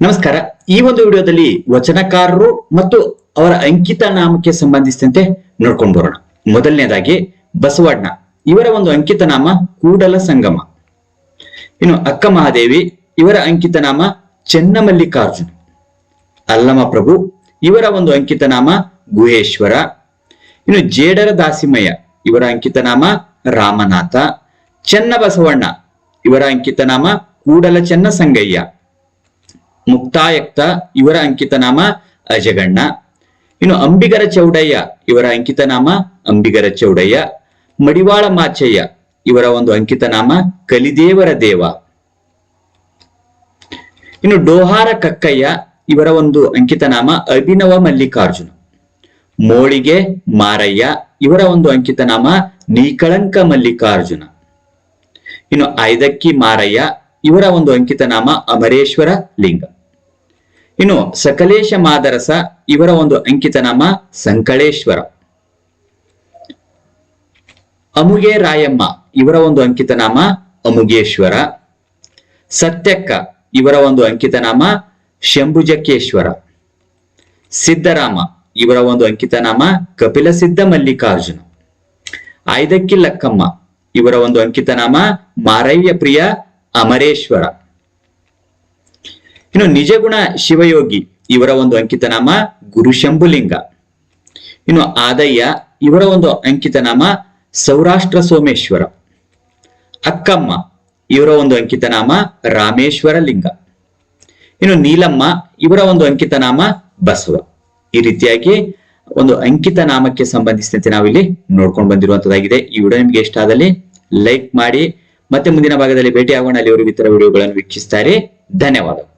ನಮಸ್ಕಾರ. ಈ ಒಂದು ವಿಡಿಯೋದಲ್ಲಿ ವಚನಕಾರರು ಮತ್ತು ಅವರ ಅಂಕಿತ ನಾಮಕ್ಕೆ ಸಂಬಂಧಿಸಿದಂತೆ ನೋಡ್ಕೊಂಡು ಬರೋಣ. ಮೊದಲನೇದಾಗಿ ಬಸವಣ್ಣ. ಇವರ ಒಂದು ಅಂಕಿತ ನಾಮ ಕೂಡಲ ಸಂಗಮ. ಇನ್ನು ಅಕ್ಕ ಮಹಾದೇವಿ, ಇವರ ಅಂಕಿತ ನಾಮ ಚೆನ್ನಮಲ್ಲಿಕಾರ್ಜುನ್. ಅಲ್ಲಮ ಪ್ರಭು, ಇವರ ಒಂದು ಅಂಕಿತ ನಾಮ ಗುಹೇಶ್ವರ. ಇನ್ನು ಜೇಡರ ದಾಸಿಮಯ್ಯ, ಇವರ ಅಂಕಿತ ನಾಮ ರಾಮನಾಥ. ಚೆನ್ನಬಸವಣ್ಣ ಇವರ ಅಂಕಿತ ನಾಮ ಕೂಡಲ ಚೆನ್ನ ಸಂಗಯ್ಯ. ಮುಕ್ತಾಯಕ್ತ ಇವರ ಅಂಕಿತ ನಾಮ ಅಜಗಣ್ಣ. ಇನ್ನು ಅಂಬಿಗರ ಚೌಡಯ್ಯ ಇವರ ಅಂಕಿತ ನಾಮ ಅಂಬಿಗರ ಚೌಡಯ್ಯ. ಮಡಿವಾಳ ಮಾಚಯ್ಯ ಇವರ ಒಂದು ಅಂಕಿತ ನಾಮ ಕಲಿದೇವರ ದೇವ. ಇನ್ನು ಡೋಹಾರ ಕಕ್ಕಯ್ಯ ಇವರ ಒಂದು ಅಂಕಿತ ನಾಮ ಅಭಿನವ ಮಲ್ಲಿಕಾರ್ಜುನ. ಮೋಳಿಗೆ ಮಾರಯ್ಯ ಇವರ ಒಂದು ಅಂಕಿತ ನಾಮ ನೀಕಳಂಕ ಮಲ್ಲಿಕಾರ್ಜುನ. ಇನ್ನು ಐದಕ್ಕಿ ಮಾರಯ್ಯ ಇವರ ಒಂದು ಅಂಕಿತ ನಾಮ ಅಮರೇಶ್ವರ ಲಿಂಗ. ಇನ್ನು ಸಕಲೇಶ ಮಾದರಸ ಇವರ ಒಂದು ಅಂಕಿತ ನಾಮ ಸಂಕಳೇಶ್ವರ. ಅಮುಗೆ ರಾಯಮ್ಮ ಇವರ ಒಂದು ಅಂಕಿತ ನಾಮ ಅಮುಗೇಶ್ವರ. ಸತ್ಯಕ್ಕ ಇವರ ಒಂದು ಅಂಕಿತ ನಾಮ ಶಂಭುಜಕೇಶ್ವರ ಸಿದ್ದರಾಮ ಇವರ ಒಂದು ಅಂಕಿತ ನಾಮ ಕಪಿಲ ಸಿದ್ಧ ಮಲ್ಲಿಕಾರ್ಜುನ. ಆಯ್ದಕ್ಕಿ ಲಕ್ಕಮ್ಮ ಇವರ ಒಂದು ಅಂಕಿತ ನಾಮ ಮಾರಯ್ಯ ಪ್ರಿಯ ಅಮರೇಶ್ವರ. ಇನ್ನು ನಿಜಗುಣ ಶಿವಯೋಗಿ, ಇವರ ಒಂದು ಅಂಕಿತ ನಾಮ ಗುರುಶಂಭುಲಿಂಗ ಇನ್ನು ಆದಯ್ಯ, ಇವರ ಒಂದು ಅಂಕಿತ ನಾಮ ಸೌರಾಷ್ಟ್ರ ಸೋಮೇಶ್ವರ. ಅಕ್ಕಮ್ಮ, ಇವರ ಒಂದು ಅಂಕಿತ ನಾಮ ರಾಮೇಶ್ವರ ಲಿಂಗ. ಇನ್ನು ನೀಲಮ್ಮ, ಇವರ ಒಂದು ಅಂಕಿತ ನಾಮ ಬಸವ. ಈ ರೀತಿಯಾಗಿ ಒಂದು ಅಂಕಿತ ನಾಮಕ್ಕೆ ಸಂಬಂಧಿಸಿದಂತೆ ನಾವಿಲ್ಲಿ ನೋಡ್ಕೊಂಡು ಬಂದಿರುವಂತದ್ದಾಗಿದೆ. ಈ ವಿಡಿಯೋ ನಿಮ್ಗೆ ಇಷ್ಟ ಆದಲ್ಲಿ ಲೈಕ್ ಮಾಡಿ, ಮತ್ತೆ ಮುಂದಿನ ಭಾಗದಲ್ಲಿ ಭೇಟಿ ಆಗೋಣ ಅವರು ಇತರ ವಿಡಿಯೋಗಳನ್ನು ವೀಕ್ಷಿಸ್ತಾರೆ. ಧನ್ಯವಾದಗಳು.